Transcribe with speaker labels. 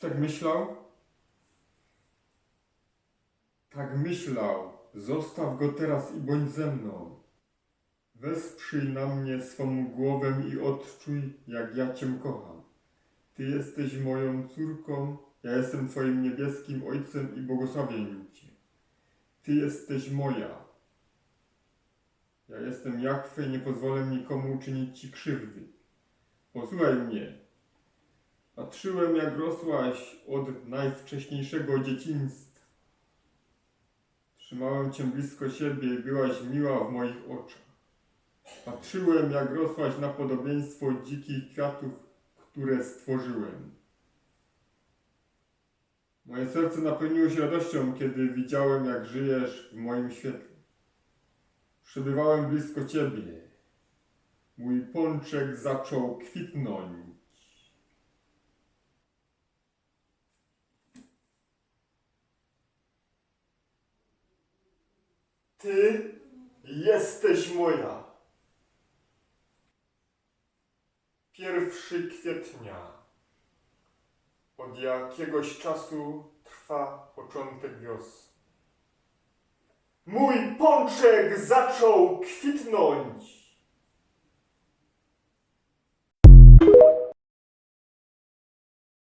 Speaker 1: tak myślał? Tak myślał. Zostaw go teraz i bądź ze mną. Wesprzyj na mnie swą głowę i odczuj, jak ja Cię kocham. Ty jesteś moją córką, ja jestem Twoim niebieskim Ojcem i błogosławię Cię. Ty jesteś moja. Ja jestem Jachwę i nie pozwolę nikomu uczynić Ci krzywdy. Posłuchaj mnie. Patrzyłem, jak rosłaś od najwcześniejszego dzieciństwa. Trzymałem Cię blisko siebie i byłaś miła w moich oczach. Patrzyłem, jak rosłaś na podobieństwo dzikich kwiatów, które stworzyłem. Moje serce napełniło się radością, kiedy widziałem, jak żyjesz w moim świetle. Przebywałem blisko Ciebie. Mój pączek zaczął kwitnąć. Ty jesteś moja. Pierwszy kwietnia. Od jakiegoś czasu trwa początek wiosny. Mój pączek zaczął kwitnąć.